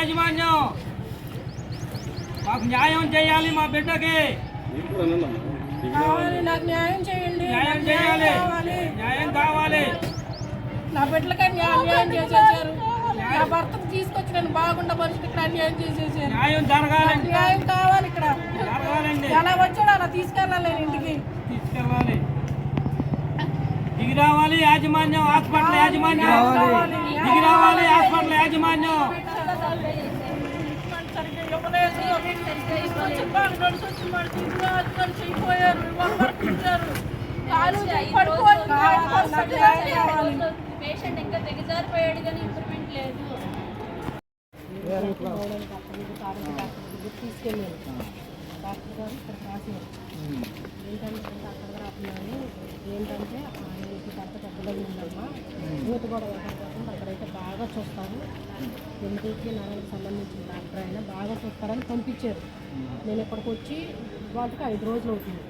యాజమాన్యం మాకు న్యాయం చేయాలి మా బిడ్డకి. నాకు న్యాయం చేయండి. న్యాయం నాకు చేయాలి. కావాలి. న్యాయం కావాలి. నా బిడ్డలకి న్యాయం న్యాయం చేసేసారు నా భర్తను తీసుకొచ్చి నేను బాగుండ మనిషికి ఇక్కడ అన్యాయం చేసేసారు న్యాయం నాకు జరగాలండి న్యాయం కావాలి ఇక్కడ. జరగాలండి. ఎలా వచ్చాడు అలా తీసుకెళ్ళాలి నేను ఇంటికి. తీసుకెళ్ళాలి. దిగి రావాలి యాజమాన్యం హాస్పిటల్ యాజమాన్యం. దిగి రావాలి హాస్పిటల్ యాజమాన్యం. పేషెంట్ ఇంకా దిగజారిపోయాడు కానీ ఇంప్రూవ్మెంట్ లేదు తీసుకెళ్ళాను డాక్టర్ గారు ఇక్కడ రాశారు పెద్ద ఉందమ్మా యూత్ కూడా కాకుండా అక్కడైతే బాగా చూస్తారు. ఎంపీకి నారాయణకి సంబంధించిన డాక్టర్ అయినా బాగా చూస్తారని పంపించారు. నేను ఇక్కడికి వచ్చి వాళ్ళకి ఐదు రోజులు అవుతుంది.